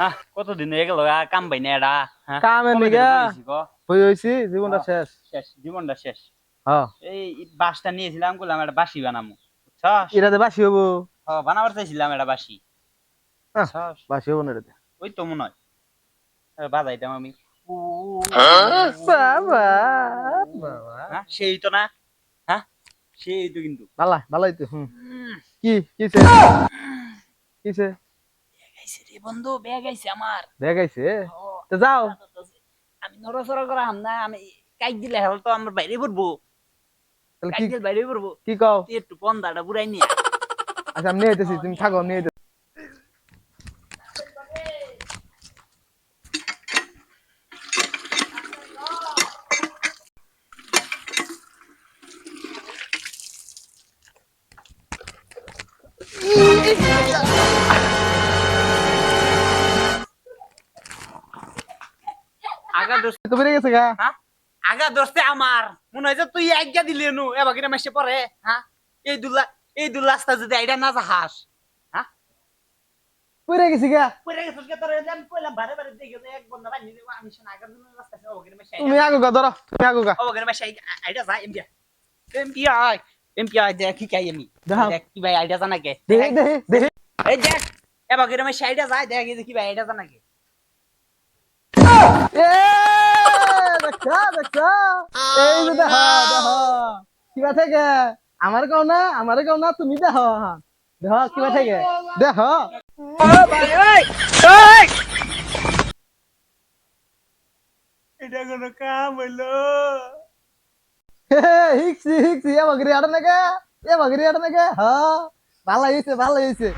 হ্যাঁ কতদিন হয়ে গেল কাম পাই না এটা হ্যাঁ কামের কবে নিগা? থেকে বলেছি গো? হই হইছি জীবনটা হ্যাঁ। শেষ শেষ জীবনটা শেষ হ্যাঁ এই বাসটা নিয়েছিলাম বললাম একটা বাসি বানামু বুঝছস এটাতে বাসি হব হ, বানাবার চাইছিলাম একটা বাসি হ্যাঁ। বাসি হব না এটাতে ওই তো মনে হয় বাজাইতাম আমি হ্যাঁ সেই তো না হ্যাঁ সেই তো কিন্তু ভালো ভালোই তো হুম কি কিছে কিছে গাইছে রে বন্ধু ব্যাগ আইছে আমার। দেখাইছে ও, তো যাও। আমি নড়াচড়া করা হাম না আমি কাইক দিলে হেল তো আমার বাইরে পড়ব। তাহলে কি বাইরে পড়ব। কি কও? তুই একটু বন্দাটা বুড়াই নিয়ে আচ্ছা আমি নিয়ে যেতেছি তুমি থাকো নিয়ে যেতে তো বেরিয়ে গেছে গা? হ্যাঁ আগা দোষতে আমার। মনে হয় যে তুই আজ্ঞা দিলি নু। এবার কিনা মাসে পরে হ্যাঁ এই দুলা এই দুলাস্তা যদি আইডা না যাহাস হ্যাঁ বেরিয়ে গেছি গা? পরে গেছিস কে তোর? আমি কইলাম বারে বারে দেখে যে এক বন্ধা বানি দেব আমি শোনা আগার দিন রাস্তা আছে ওখানে মাসে তুমি আগো গা ধরো তুমি আগো গা। ওখানে মাসে আইডা যায় এমপি এমপি আই দেখ কি কাই আমি। দেখ কি ভাই আইডা জানা কে দেখে দেখে। দেখে এই দেখ এবার কিনা মাসে আইডা যায় দেখ কি ভাই আইডা জানা কে এ! দেখা দেখা। এই যে দেখো দেখো। কিবা থেকে? আমার না আমার না, তুমি দেখো। দেখো, কিবা থেকে? দেখো। এটা কোনো কাম হইল? এ বগরি আড়ে নাকি? এ বগরি আড়ে নাকি? হ্যাঁ ভালো হয়েছে ভালো হয়েছে